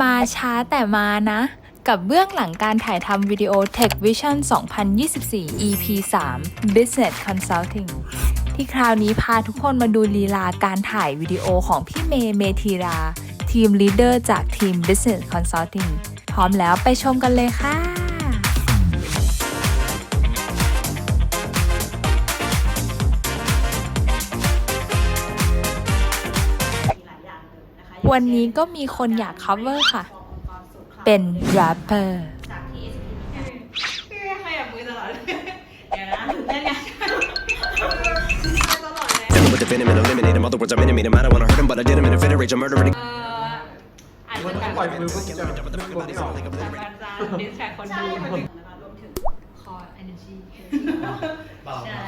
มาช้าแต่มานะ กับเบื้องหลังการถ่ายทำวิดีโอ Tech Vision 2024 EP 3 Business Consulting ที่คราวนี้พาทุกคนมาดูลีลาการถ่ายวิดีโอของพี่เมย์เมธีรา ทีมลีดเดอร์จากทีม Business Consulting พร้อมแล้วไปชมกันเลยค่ะ วันนี้ก็มีคนอยาก cover ค่ะ เป็น rapper จากที่ SP พี่ขยับมือตลอดเลยเดี๋ยวนะตื่นเต้นไงตลอดเลย Fill 'em with the venom and eliminate 'em. Other words, I'm intimate 'em. I don't wanna hurt 'em, but I did 'em in a fit of rage. I'm murdering. เอออาจจะแบบปล่อยมือปุ๊บจะเริ่มไม่ออกจากการจะดิสแทรกคนดูนะคะรวมถึง core energy ใช่